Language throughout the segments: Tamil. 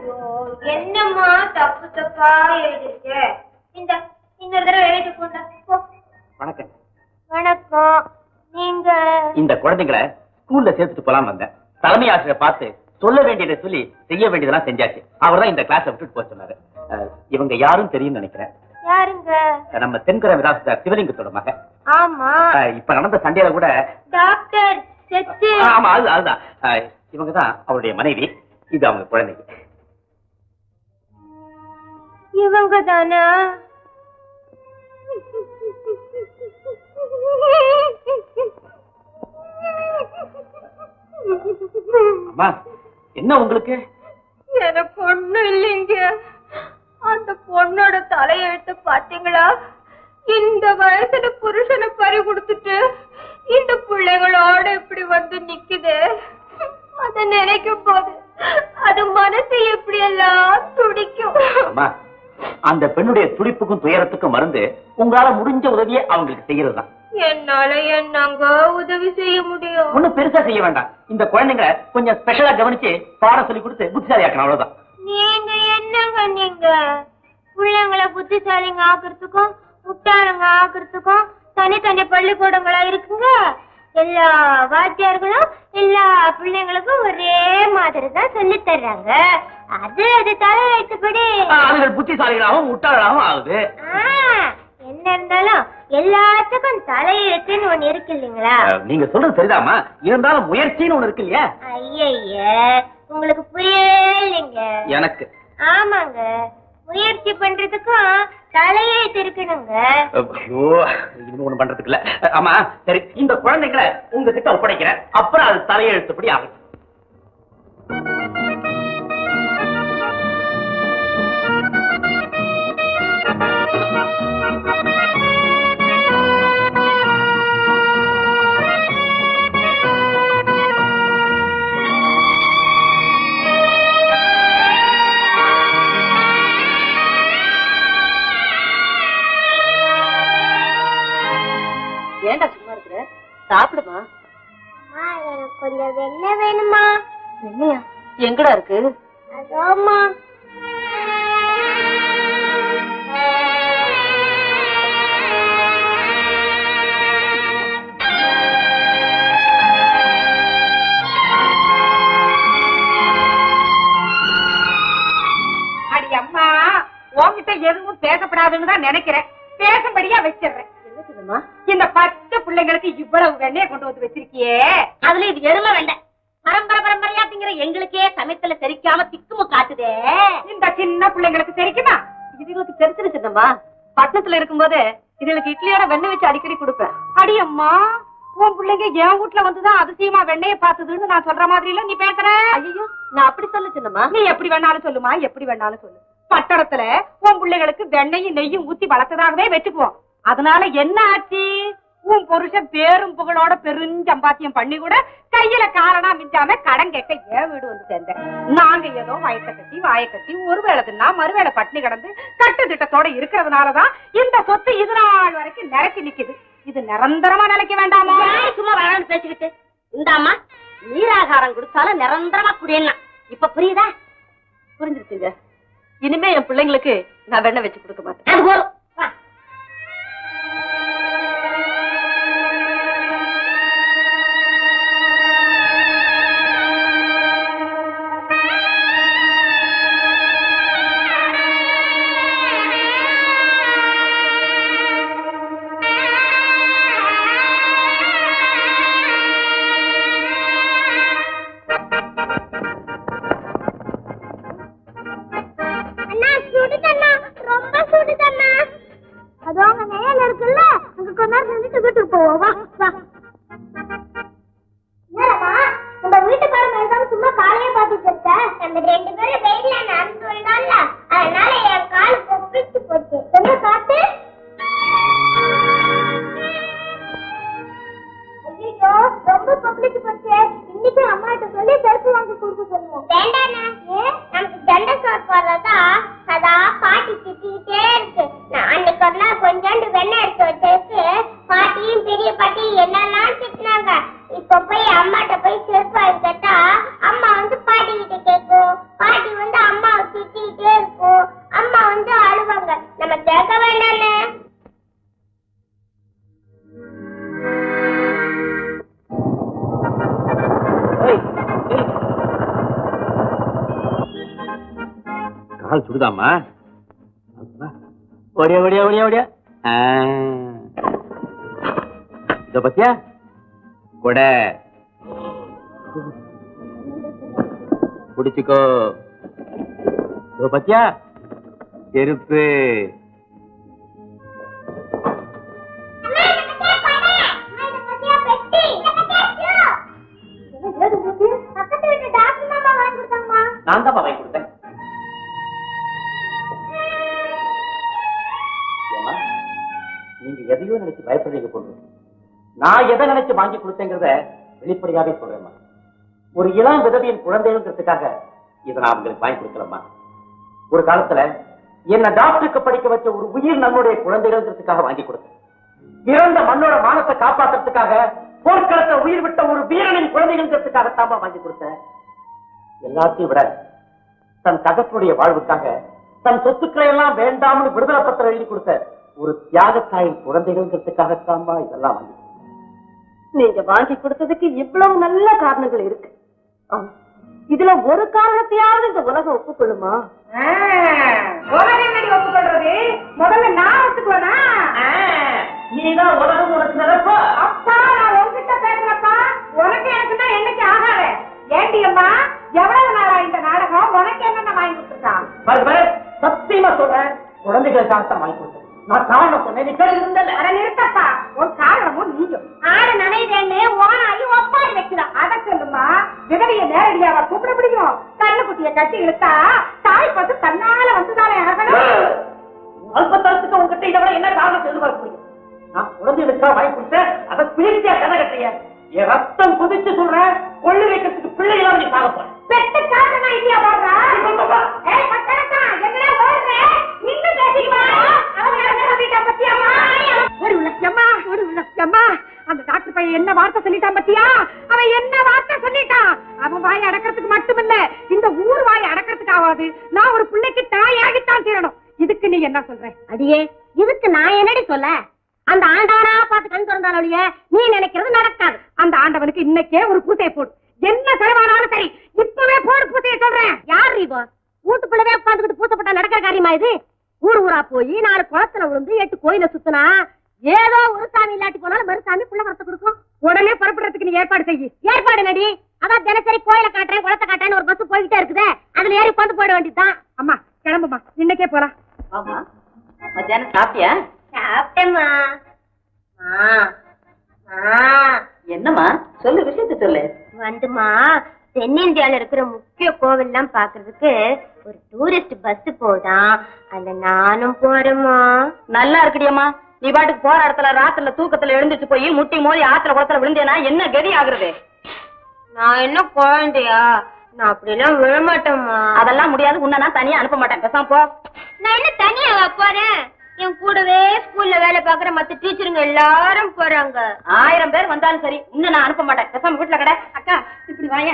ஐயோ என்னம்மா தப்பு தப்பா எழுதிருக்க? இந்த இன்னொரு தடவை எழுதி கொண்டா. வணக்கம். வணக்கம். நீங்க? இந்த குழந்தைங்களை ஸ்கூல்ல சேர்த்துட்டு போலாம் வந்தேன். தலைமை ஆசிரியர் பார்த்து சொல்ல வேண்டியதை சொல்லி செய்ய வேண்டியதெல்லாம் செஞ்சாச்சு. அவர் தான் இந்த கிளாஸ் விட்டுட்டு போக சொன்னாரு. இவங்க யாரும் தெரியும்னு நினைக்கிறேன். யாருங்க? நம்ம தென்கர விலாசத்தார் சிவலிங்கத்தோட மகன். ஆமா. இப்ப நடந்த சண்டையில கூட டாக்டர் செத்து. ஆமா அது அதுதான். அஹ், இவங்க தான் அவருடைய மனைவி. இது அவங்க குழந்தைங்க. இவங்க தானா அம்மா என்ன உங்களுக்கு? எனக்கு ஒண்ணும் இல்லைங்க. அந்த பொண்ணோட தலையெழுத்து பாத்தீங்களா இந்த வயசுல புருஷனை பறி கொடுத்துட்டு இந்த பிள்ளைங்களோட இப்படி வந்து நிக்குது. அத நினைக்கும் போது அது மனசு எப்படி எல்லாம் துடிக்கும்? அம்மா அந்த பெண்ணுடைய துடிப்புக்கும் துயரத்துக்கும் மருந்து உங்களால முடிஞ்ச உதவியை அவங்களுக்கு செய்யறது தான் என்னால என்னங்க உதவி செய்ய முடியும்? ஒண்ணும் பெருசா செய்ய வேண்டாம். இந்த குழந்தைங்களை கொஞ்சம் ஸ்பெஷலா கவனிச்சு பாடம் சொல்லி கொடுத்து புத்திசாலியாக்கணும் அவ்வளவுதான். நீங்க என்னங்க நீங்க? பிள்ளைங்களை புத்திசாலிங்க ஆக்குறதுக்கும் முட்டாளுங்க ஆக்குறதுக்கும் தனித்தனி பள்ளிக்கூடங்களா இருக்குங்க? எல்லா வாத்தியார்களும் எல்லா பிள்ளைங்களுக்கும் ஒரே மாதிரி தான் சொல்லி தர்றாங்க. அது அது தலை வைத்தபடி அதுகள் புத்திசாலிகளாகவும் முட்டாளாகவும் ஆகுது. என்ன இருந்தாலும் எல்லாத்துக்கும் தலையெழுத்துன்னு ஒண்ணு இருக்கு இல்லைங்களா? நீங்க சொல்றது சரிதாம்மா. இருந்தாலும் முயற்சின்னு ஒண்ணு இருக்கு இல்லையா? ஐய உங்களுக்கு புரியலைங்க எனக்கு. ஆமாங்க. முயற்சி பண்றதுக்கும் தலையெழுத்து இருக்கணுங்க ஐயோ இது ஒண்ணு பண்றதுக்கு இல்ல. ஆமா சரி இந்த குழந்தைங்களை உங்ககிட்ட ஒப்படைக்கிறேன். அப்புறம் அது தலையெழுத்துப்படி ஆகும் சாப்பிடுமா? எனக்கு கொஞ்சம் வெண்ணெய் வேணுமா என்னையா எங்கடா இருக்கு? அதோமா அடி அம்மா உன்கிட்ட எதுவும் பேசப்படாதுன்னு தான் நினைக்கிறேன். பேசும்படியா வச்சிடுறேன். இவ்வளவு வெண்ணெய கொண்டு வந்து வச்சிருக்கியே? அதுல இது எருமை வேண்டாம் பரம்பரை பரம்பரையா எங்களுக்கே சமயத்துல செரிக்காம திக்குமு காட்டுதே. இந்த சின்ன பிள்ளைங்களுக்கு தெரிக்குமா? இதுகளுக்கு தெரிச்சிருச்சுதம்மா பட்டணத்துல இருக்கும்போது இதுகளுக்கு இட்லியோட வெண்ணெய் வச்சு அடிக்கடி கொடுப்பேன். அடி அம்மா உன் பிள்ளைங்க என் வீட்டுல வந்துதான் அதிசயமா வெண்ணெய பார்த்ததுன்னு நான் சொல்ற மாதிரி இல்ல நீ பேசுற? ஐயோ நான் அப்படி சொல்ல சின்னம்மா. நீ எப்படி வேணாலும் சொல்லுமா எப்படி வேணாலும் சொல்லு. பட்டணத்துல உன் பிள்ளைகளுக்கு வெண்ணையும் நெய்யும் ஊத்தி வளர்த்ததாகவே வச்சுக்குவோம் அதனால என்ன ஆச்சு? உன் புருஷன் பேரும் புகழோட பெருஞ்சம்பாத்தியம் பண்ணி கூட கையில காரணா மிஞ்சாம கடன் கேட்க ஏன் வீடு வந்து சேர்ந்தேன் நாங்க ஏதோ வயத்தை கட்டி வாயை கட்டி ஒரு வேளை தின்னா மறுவேளை பட்டினி கிடந்து கட்டு திட்டத்தோட இருக்கிறதுனாலதான் இந்த சொத்து இது நாள் வரைக்கும் நிலைச்சு நிக்குது. இது நிரந்தரமா நிலைக்க வேண்டாமா? யாரு சும்மா வேணாம்னு பேசிக்கிட்டு. இந்தாம்மா நீராகாரம் குடிச்சாலும் நிரந்தரமா குடியேன்னா இப்ப புரியுதா? புரிஞ்சிருச்சுங்க. இனிமே என் பிள்ளைங்களுக்கு நான் வெண்ணெய் வச்சு கொடுக்க மாட்டேன். கால் சுடுதாமா ஓடியா ஓடியா ஓடியா ஓடியா. ஆ. இதோ பத்தியா? கொடை. புடிச்சுக்கோ இதோ பத்தியா? செருப்பு. அம்மா, இதை பத்தியா நீங்க எதையோ நினைச்சு பயப்படுறீங்க போது நான் எதை நினைச்சு வாங்கி கொடுத்தேங்கிறத வெளிப்படையாவே சொல்றேம்மா. ஒரு இளம் விதவியின் குழந்தைங்கிறதுக்காக இதை நான் உங்களுக்கு வாங்கி கொடுக்கலம்மா. ஒரு காலத்துல என்ன டாக்டருக்கு படிக்க வச்ச ஒரு உயிர் நம்முடைய குழந்தைகள்ங்கிறதுக்காக வாங்கி கொடுத்தேன். பிறந்த மண்ணோட மானத்தை காப்பாற்றுறதுக்காக போர்க்களத்தை உயிர் விட்ட ஒரு வீரனின் குழந்தைகள்ங்கிறதுக்காகத்தாம்மா வாங்கி கொடுத்தேன். எல்லாத்தையும் விட தன் தகப்பனுடைய வாழ்வுக்காக தன் சொத்துக்களை எல்லாம் வேண்டாம்னு விடுதலை பத்திரம் எழுதி கொடுத்த ஒரு தியாகத்தாயின் குழந்தைகள்ங்கிறதுக்காகத்தாம்மா இதெல்லாம் வாங்கி. நீங்க வாங்கி கொடுத்ததுக்கு இவ்வளவு நல்ல காரணங்கள் இருக்கு. ஆமா. இதுல ஒரு காரணத்தையாவது இந்த உலகம் ஒப்புக்கொள்ளுமா? உலகம் ஒப்புக்கொள்றது? முதல்ல நான் ஒத்துக்குவேனா நீதான் உலகம் உனக்கு அப்பா நான் உன்கிட்ட பேசுறப்பா உனக்கு எனக்குன்னா என்னைக்கு ஆகாது? ஏண்டி அம்மா எவ்வளவு நாளா இந்த நாடகம் உனக்கு என்னென்ன வாங்கி கொடுத்துருக்கான் சத்தியமா சொல்றேன். குழந்தைகளுக்காக தான் வாங்கி கொடுத்தேன். நான் காரணம் சொன்னேன். நீ கேட்டு இருந்தல அட நிறுத்தப்பா. ஒரு காரணமும் நீயும். ஆடு நனைதேன்னு ஓனாயி ஒப்பாரி வைக்கிறான். அத சொல்லுமா விதவிய நேரடியாவா கூப்பிட முடியும்? கண்ணு குட்டிய கட்டி இழுத்தா தாய் பத்து தன்னால வந்துதானே ஆகணும் அல்பத்தரத்துக்கு உங்ககிட்ட இதை விட என்ன காரணம் எதிர்பார்க்க முடியும்? நான் குழந்தைகளுக்காக வாங்கி கொடுத்தேன் அதை கதை என் ரத்தம் குதிச்சு சொல்றேன் கொள்ளு வைக்கிறதுக்கு பிள்ளைகளாக நீ சாக போற பெத்த காரணம் இல்லையா போடுறா லட்சமா அந்த டாக்டர் பையன் என்ன வார்த்தை சொல்லிட்டான் பத்தியா? அவன் என்ன வார்த்தை சொல்லிட்டான்? அவன் வாய் அடக்கிறதுக்கு மட்டுமில்ல இந்த ஊர் வாய் அடக்கிறதுக்காவது நான் ஒரு பிள்ளைக்கு தாயாகித்தான் தீரணும். இதுக்கு நீ என்ன சொல்ற? அடியே இதுக்கு நான் என்னடி சொல்ல? அந்த ஆண்டானா பார்த்து கண் திறந்தாலும் நீ நினைக்கிறது நடக்காது. அந்த ஆண்டவனுக்கு இன்னைக்கே ஒரு பூசையை போடு. என்ன செலவானாலும் சரி இப்பவே போடு பூசையை சொல்றேன். யார் இப்போ வீட்டுக்குள்ளவே உட்காந்துக்கிட்டு பூசப்பட்ட நடக்கிற காரியமா இது? ஊர் ஊரா போய் நாலு குளத்துல விழுந்து எட்டு கோயில சுத்தினா ஏதோ ஒரு சாமி இல்லாட்டி போனாலும் மறு சாமி புள்ள வரத்தை கொடுக்கும். உடனே புறப்படுறதுக்கு நீ ஏற்பாடு செய்யி. ஏற்பாடு நடி அதான் தினசரி கோயில காட்டுறேன் குளத்தை காட்டுறேன் ஒரு பஸ் போய்கிட்டே இருக்குதே. அதுல ஏறி கொண்டு போயிட வேண்டியதுதான். அம்மா கிளம்புமா இன்னைக்கே போலாம். ஆமா. மத்தியானம் சாப்பிட்டியா? சாப்பிட்டேம்மா. என்னம்மா? சொல்லு விஷயத்த சொல்லு. வந்துமா தென்னிந்தியால இருக்கிற முக்கிய கோவில்லாம் பாக்குறதுக்கு ஒரு டூரிஸ்ட் பஸ் போதான். அதுல நானும் போறேம்மா. நல்லா இருக்குடியம்மா. நீ பாட்டுக்கு போற இடத்துல ராத்திரில தூக்கத்துல எழுந்துச்சு போய் முட்டி மோதி ஆத்துல குளத்துல விழுந்தேனா என்ன கதி ஆகுறது? நான் என்ன குழந்தையா? நான் அப்படிலாம் விழமாட்டேம்மா. அதெல்லாம் முடியாது. உன்னை நான் தனியா அனுப்ப மாட்டேன். பேசாம போ. நான் என்ன தனியாவா போறேன்? என் கூடவே ஸ்கூல்ல வேலை பாக்குற மத்த டீச்சருங்க எல்லாரும் போறாங்க. ஆயிரம் பேர் வந்தாலும் சரி உன்னை நான் அனுப்ப மாட்டேன். பேசாம வீட்டுல கடை. அக்கா இப்படி வாங்க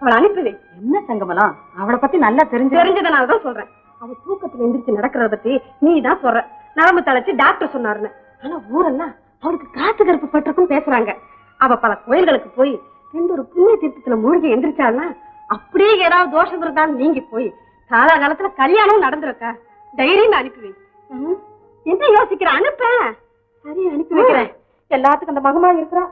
அவளை அனுப்பி என்ன சங்கமலம்? அவளை பத்தி நல்லா தெரிஞ்சு. தெரிஞ்சதுனால தான் சொல்றேன். அவ தூக்கத்துல எந்திரிச்சு நடக்கிறத பத்தி நீ தான் சொல்ற. நரம்பு தளச்சு டாக்டர் சொன்னாருன்னு. ஆனா ஊரெல்லாம் அவளுக்கு காத்து கருப்பு பட்டிருக்கும் பேசுறாங்க. அவ பல கோயில்களுக்கு போய் ரெண்டு ஒரு புண்ணிய தீர்த்தத்துல மூழ்கி எந்திரிச்சாள்னா அப்படியே ஏதாவது தோஷம் இருந்தாலும் நீங்கி போய் காலாகாலத்துல கல்யாணம் நடந்திருக்கா? தைரியம் அனுப்பி வை. என்ன யோசிக்கிற? அனுப்ப. சரி அனுப்பி வைக்கிறேன். எல்லாத்துக்கும் அந்த மகமா இருக்கிறா.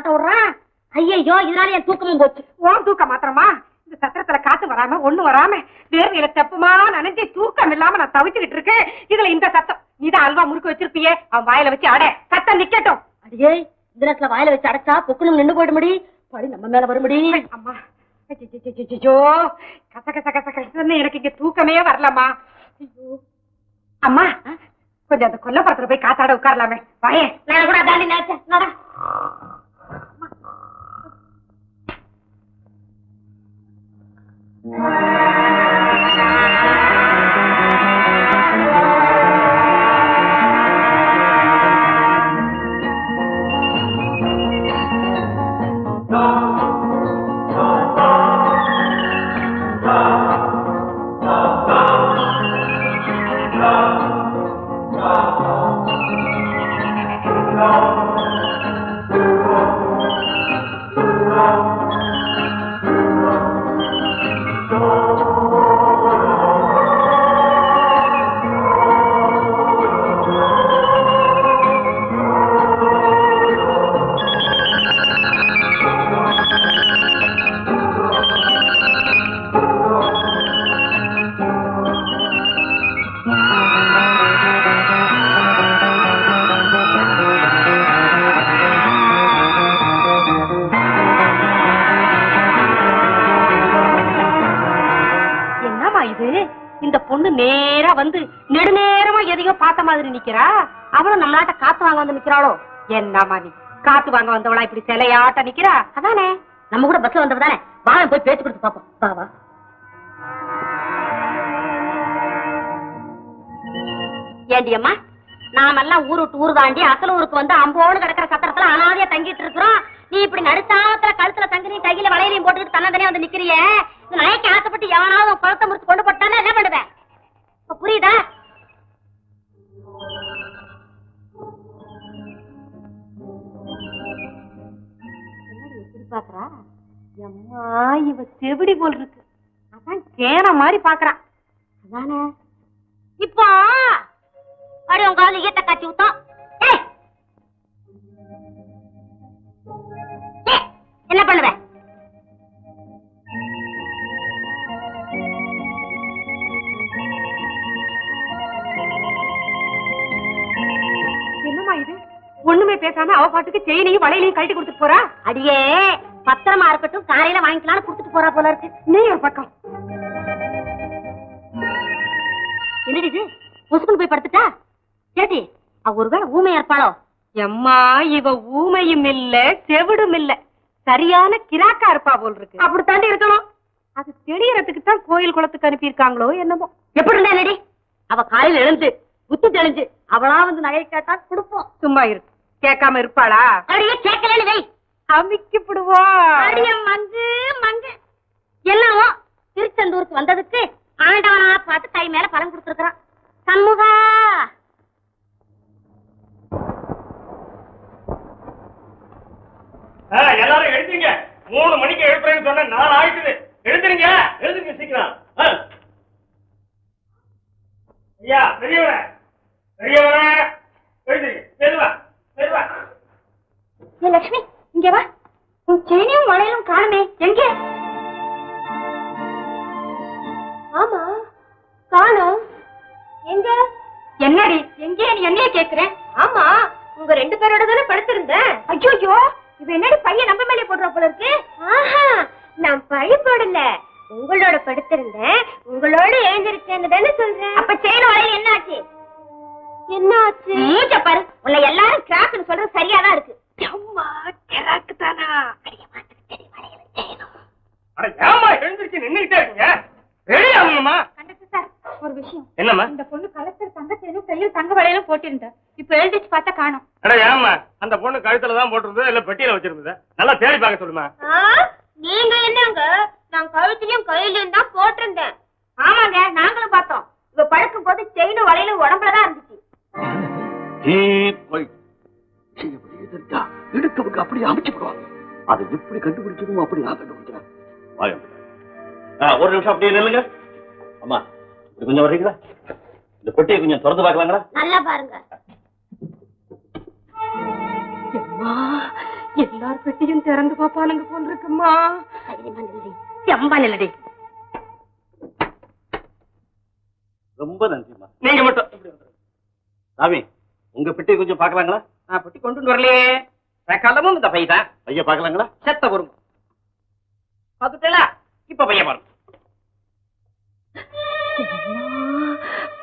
கோட்டை விடுறான் ஐயோ இதனால என் தூக்கமும் போச்சு. ஓன் தூக்க மாத்திரமா? இந்த சத்திரத்துல காத்து வராம ஒண்ணு வராம வேர்வையில தெப்பமா நனைஞ்சு தூக்கம் இல்லாம நான் தவிச்சுக்கிட்டு இருக்கேன். இதுல இந்த சத்தம். நீதான் அல்வா முறுக்கு வச்சிருப்பியே. அவன் வாயில வச்சு அட. சத்தம் நிக்கட்டும். அடியே இந்த நேரத்துல வாயில வச்சு அடைச்சா பொக்குன்னு நின்னு போயிட முடி படி நம்ம மேல வரும்படி அம்மா. ஐயோ கச கச கச கசன்னு எனக்கு இங்க தூக்கமே வரலம்மா. ஐயோ. அம்மா கொஞ்சம் அந்த கொல்லப்புறத்துல போய் காத்தாட உட்காரலாமே. வாயே. நான் கூட தாண்டி நினைச்சேன் நட. என்னம்மா மாதிரி நிக்கிறா? அவளும் நம்மளாட்ட காத்து வாங்க வந்து நிக்கிறாளோ? என்னமா நீ? காத்து வாங்க வந்தவளா இப்படி சிலையாட்ட நிக்கிறா? அதானே? நம்ம கூட பஸ்ல வந்தவ தானே? வாங்க போய் பேச்சு கொடுத்து பாப்போம். வா வா. ஏண்டி அம்மா நாமெல்லாம் ஊரு விட்டு ஊர் தாண்டி அசல் ஊருக்கு வந்து அம்போடு கிடக்கிற சத்திரத்துல அனாதையா தங்கிட்டு இருக்கிறோம். நீ இப்படி நடுத்தாவத்துல கழுத்துல தங்கி நீ கையில வளையலையும் போட்டுக்கிட்டு தன்னதனே வந்து நிக்கிறியே? இந்த நயக்க ஆசைப்பட்டு எவனாவது குளத்தை முடிச்சு கொண்டு போட்டானே என்ன பண்ணுவேன் புரியுதா? பாக்குறா? எம்மா இவ செவிடி போல் இருக்கு. அதான் கேன மாதிரி பாக்குறா. அதானே? இப்போ அடி உங்க ஆளு ஈட்ட காய்ச்சி விட்டோம் என்ன பண்ணுவ? என்னம்மா இது? ஒண்ணுமே பேசாம அவ பாட்டுக்கு செயினையும் வளையலையும் கழட்டி கொடுத்துட்டு போறா? அடியே பத்திரமா இருக்கட்டும் காலையில வாங்கிக்கலாம்னு கொடுத்துட்டு போறா போல இருக்கு. நீ ஒரு பக்கம். என்னடி இது? முசுக்குன்னு போய் படுத்துட்டா? கேட்டி அவ ஒருவேளை ஊமையா இருப்பாளோ? எம்மா இவ ஊமையும் இல்ல செவிடும் இல்ல. சரியான கிராக்கா இருப்பா போல் இருக்கு. அப்படித்தாண்டி இருக்கணும். அது தெரியறதுக்கு தான் கோயில் குளத்துக்கு அனுப்பியிருக்காங்களோ என்னமோ. எப்படி இருந்தா அவ காலையில எழுந்து புத்தி தெளிஞ்சு அவளா வந்து நகை கேட்டா கொடுப்போம். சும்மா இருக்கு கேட்காம இருப்பாளா? அடியே கேட்கலன்னு வை அமிக்கிப்படுவா. அடிய மங்கு மங்கு. என்னவோ திருச்செந்தூருக்கு வந்ததுக்கு ரெண்டு பேரோட தானே படுத்திருந்தேன் ஐயோ இவ என்னடி பையன் நம்ம மேலே போடுற போல இருக்கு? ஆஹா நான் பழி போடல. உங்களோட படுத்திருந்தேன். உங்களோட எழுந்திருச்சேன்னு தானே சொல்றேன். அப்ப செயின் வளையல் என்ன ஆச்சு என்ன ஆச்சு மூஞ்ச பாரு உன்னை எல்லாரும் கிராப்னு சொல்றது சரியாதான் இருக்கு. அம்மா கிராக்கு தானா அட ஏமா எழுந்திருச்சு நின்னுகிட்டே இருக்கீங்க? கண்டக்டர் சார் ஒரு விஷயம். என்னம்மா? இந்த பொண்ணு கலெக்டர் தங்கச்சேனும் கையில் தங்க வளையலும் போட்டிருந்தா இப்ப எழுதிச்சு பார்த்தா காணோம். அட ஏமா அந்த பொண்ணு கழுத்துல தான் போட்டிருந்தது இல்ல பெட்டியில வச்சிருந்தது. நல்லா தேடி பார்க்க சொல்லுமா? ஆ, நீங்க என்னங்க? நான் கழுத்திலையும் கையிலையும் தான் போட்டிருந்தேன். ஆமாங்க நாங்களும் பார்த்தோம். இவ படுக்கும் போது செயினும் வளையலும் உடம்புலதான் இருந்துச்சு. எதிர்த்தா எடுத்தவங்க அப்படியே அமைச்சு விடுவாங்க அதை எப்படி கண்டுபிடிச்சதும் அப்படி நான் கண்டுபிடிச்சேன். ஒரு நிமிஷம் அப்படியே நில்லுங்க. அம்மா இப்படி கொஞ்சம் வர்றீங்களா? இந்த பெட்டியை கொஞ்சம் திறந்து பார்க்கலாங்களா? நல்லா பாருங்க. எல்லார் பெட்டியும் திறந்து பாப்பானுங்க போல் இருக்குமா செம்பா நில்லடி. ரொம்ப நன்றிம்மா. நீங்க மட்டும். சாமி உங்க பெட்டியை கொஞ்சம் பார்க்கலாங்களா? நான் பெட்டி கொண்டு வரலையே. சக்காலமும் இந்த பை தான். ஐயா பார்க்கலாங்களா? செத்த பொறுங்க பார்த்துட்டா இப்ப பையன் பாருங்க.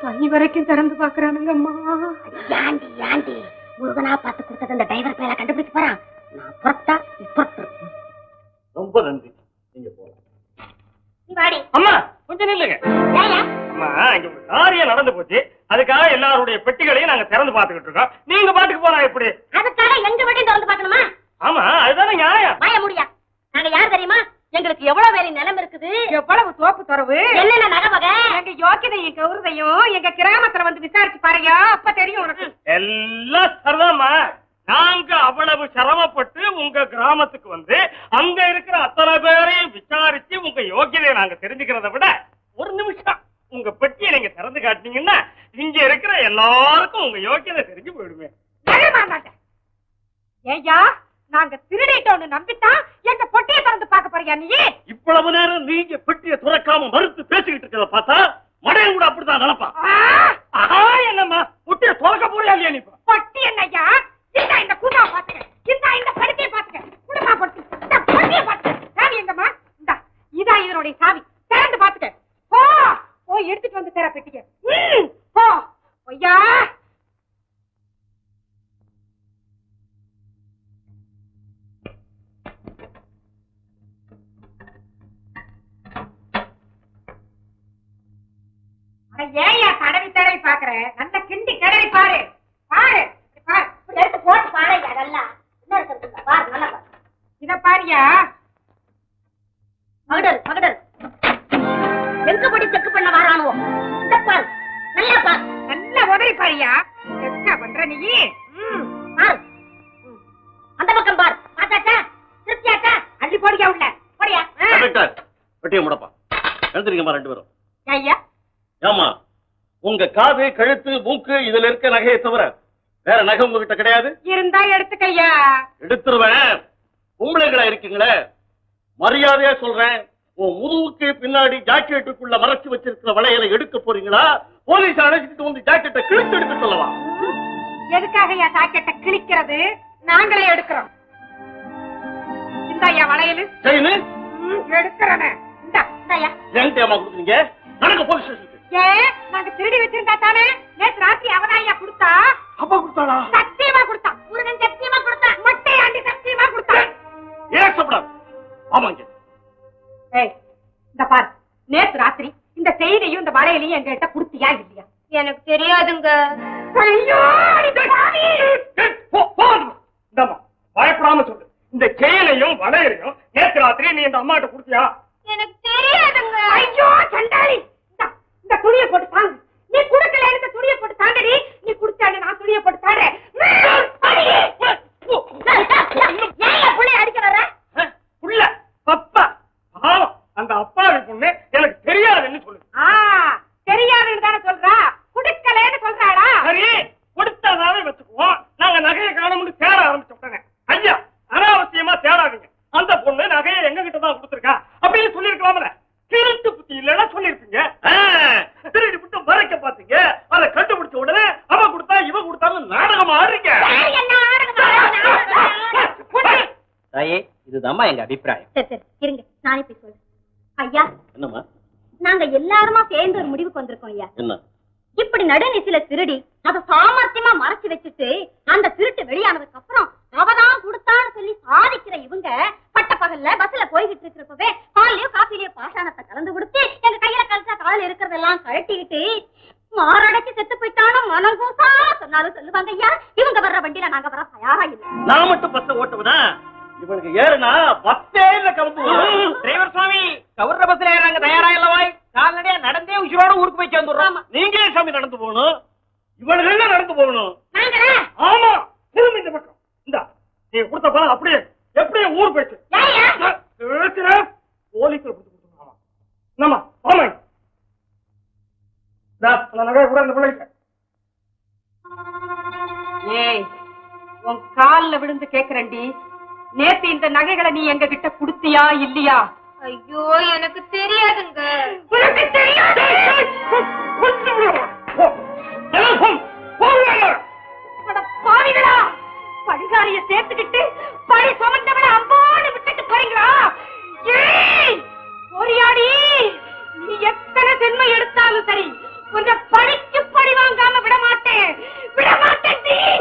பை வரைக்கும் திறந்து பாக்குறானுங்கம்மா ஏண்டி ஏண்டி? முருகனா பார்த்து கொடுத்தது அந்த டிரைவர் பேரை கண்டுபிடிச்சு போறான். நான் புறத்தா நீ புறத்து. ரொம்ப நன்றி. நீங்க போலாம். நீ வாடி. அம்மா கொஞ்சம் நில்லுங்க. அம்மா இங்க நடந்து போச்சு. அதுக்காக எல்லாருடைய பெட்டிகளையும் நாங்க திறந்து பார்த்துக்கிட்டு இருக்கோம். நீங்க பாட்டுக்கு போனா எப்படி? அதுக்காக எங்க வீட்டையும் திறந்து பார்க்கணுமா? ஆமா அதுதானே நியாயம். வாய முடியா. நாங்க யார் தெரியுமா? எங்களுக்கு எவ்வளவு வேலை நிலம் இருக்குது? எவ்வளவு தோப்பு துறவு என்னென்ன நகை வகை எங்க யோக்கியதையும் கௌரதையும் எங்க கிராமத்துல வந்து விசாரிச்சு பாருங்க அப்ப தெரியும் உனக்கு. எல்லாம் சரிதாம்மா. நாங்க அவ்வளவு சிரமப்பட்டு உங்க கிராமத்துக்கு வந்து அங்க இருக்கிற அத்தனை பேரையும் விசாரிச்சு உங்க யோகியதையை நாங்க தெரிஞ்சுக்கிறத விட ஒரு நிமிஷம். உங்க பெட்டியை நீங்க திறந்து காட்டினீங்கன்னா இங்க இருக்கிற எல்லாருக்கும் உங்க யோகியதை தெரிஞ்சு போயிடுமே. ஏய்யா நாங்க திருடிட்டோம்னு நம்பித்தான் எங்க பொட்டியை திறந்து பார்க்க போறியா நீ? இவ்வளவு நேரம் நீங்க பெட்டியை துறக்காம மறுத்து பேசிக்கிட்டு இருக்கிறத பார்த்தா மடையன் கூட அப்படிதான் நினைப்பான். ஆஹா என்னம்மா பெட்டியை துறக்க போறியா இல்லையா நீ? பொட்டி என்னய்யா? இந்த இந்த குண்டா பாத்துக்க இந்த இந்த படுக்கையை பாத்துக்க குடுமா பொட்டி. இந்த பொட்டியை பாத்துக்க சாவி எங்கம்மா? இந்த. இதான் இதனுடைய சாவி. திறந்து பாத்துக்க போ. போய் எடுத்துட்டு வந்து தர பெட்டிக்க போ. ஐயா நல்ல கிண்டி கடவி பாரு. பாரு. பாரு. எடுத்து போட்டு பாரு. அதெல்லாம். என்ன இருக்குது பாரு. நல்லா பாரு. இத பாரியா. மகடல் செக் பண்ண வரானுவோ? இந்த பாரு. நல்லா பாரு. நல்லா உதறி பாரியா. என்ன பண்ற நீ? பாரு. அந்த பக்கம் பாரு. பார்த்தாச்சா? திருப்தியாச்சா? அள்ளி போடியா உள்ள? போடியா பெட்டியை முடப்பா. எழுந்திருக்கமா ரெண்டு பேரும். ஐயா ஏமா உங்க காது கழுத்து மூக்கு இதுல இருக்க நகையை தவிர வேற நகை உங்ககிட்ட கிடையாது? இருந்தா எடுத்துக்கய்யா. எடுத்துருவேன். பொம்பளைங்களா இருக்கீங்களே. மரியாதையா சொல்றேன். உன் முதுகுக்கு பின்னாடி ஜாக்கெட்டுக்குள்ள மறைச்சு வச்சிருக்கிற வளையலை எடுக்க போறீங்களா? போலீஸ் அழைச்சிட்டு வந்து ஜாக்கெட்டை கிழிச்சு எடுக்க சொல்லவா? எதுக்காக என் சாக்கெட்டை கிழிக்கிறது? நாங்களே எடுக்கிறோம். இந்த ஐயா வளையலு செயினு எடுக்கிறேனே. இந்தா இந்தாயா ஏன் தேமா கொடுக்குறீங்க? நடக்க போலீஸ் ஸ்டேஷனுக்கு. ஏன்? நாங்க திருடி வச்சிருந்தா தானே? நேத்து ராத்திரி அவதான் ஐயா கொடுத்தா? அப்பா கொடுத்தாளா சத்தியமா கொடுத்தான். முருகன் சத்தியமா கொடுத்தான். மொட்டையாண்டி சத்தியமா கொடுத்தான். ஏசப்படாது ஆமாங்க ஏய் இந்த பாரு நேத்து ராத்திரி இந்த செய்தியும் இந்த வளையலையும் எங்ககிட்ட கொடுத்தியா இல்லையா? எனக்கு தெரியாதுங்க. பயப்படாம சொல்லு. இந்த செயினையும் வளையலையும் நேற்று ராத்திரி நீ இந்த அம்மாட்ட கொடுத்தியா? எனக்கு தெரியாதுங்க. ஐயோ சண்டாளி! இந்த துணியை போட்டு தாங்க. நீ குடுக்கல இந்த துணியை போட்டு தாங்கடி. நீ குடுத்தாடி நான் துணியை போட்டு தாடுறேன் ஏன் புள்ளி அடிக்க வர்ற அஹ், புள்ள அப்பா பாவம் அந்த அப்பாவி பொண்ணு எனக்கு தெரியாதுன்னு சொல்லு ஆ தெரியாதுன்னு தானே சொல்றா குடுக்கலன்னு சொல்றாளா சரி கொடுத்தாதாவே வச்சுக்குவோம் நாங்க நகையை காணோம்னு தேட ஆரம்பிச்ச உடனே ஐயா அனாவசியமா தேடாதீங்க அந்த பொண்ணு நகையை எங்க கிட்ட தான் கொடுத்துருக்கா அப்படின்னு சொல்லிருக்கலாம்ல திருட்டு புத்தி இல்லைன்னா சொல்லிருப்பீங்க திருடி விட்டு மறைக்க பாத்தீங்க அதை கண்டுபிடிச்ச உடனே அவ கொடுத்தா இவ கொடுத்தான்னு நாடகம் ஆடுறீங்க தாயே இதுதாம்மா எங்க அபிப்பிராயம் சரி சரி இருங்க நானே போய் சொல்றேன் ஐயா என்னம்மா நாங்க எல்லாருமா சேர்ந்து ஒரு முடிவுக்கு வந்திருக்கோம் ஐயா என்ன இப்படி நடுநிசில திருடி அத சாமர்த்தியமா மறைச்சு வச்சுட்டு அந்த திருட்டு வெளியானதுக்கு அப்புறம் அவதான் கொடுத்தான்னு சொல்லி சாதிக்கிற இவங்க பட்ட பகல்ல பஸ்ல போய்கிட்டு இருக்கிறப்பவே பால்லயோ காஃபிலயோ பாஷாணத்தை கலந்து கொடுத்து எங்க கையில கழிச்சா கால இருக்கிறதெல்லாம் கழட்டிக்கிட்டு மாரடைச்சு செத்து போயிட்டாலும் மனம் கூசா சொன்னாலும் சொல்லுவாங்க ஐயா. இவங்க வர்ற வண்டியில நாங்க வர தயாரா இல்லை. நான் மட்டும் பஸ்ஸ ஓட்டுவனா இவனுக்கு ஏறுனா பஸ்ஸே இல்ல கலந்து ஏய் உன் காலில் விழுந்து கேக்குறேன்டி. நேத்து இந்த நகைகளை நீ எங்க கிட்ட குடுத்தியா இல்லையா? ஐயோ எனக்கு தெரியாதுங்க. உனக்கு தெரியாது! பாவிகளா! பழிகாரிய சேர்த்துக்கிட்டு பழி சுமந்தவன அம்மானு விட்டுட்டு போறீங்களா? ஏய் போரியாடி நீ எத்தனை ஜென்மம் எடுத்தாலும் சரி உன்னை படிச்சு படி வாங்காம விட மாட்டேன்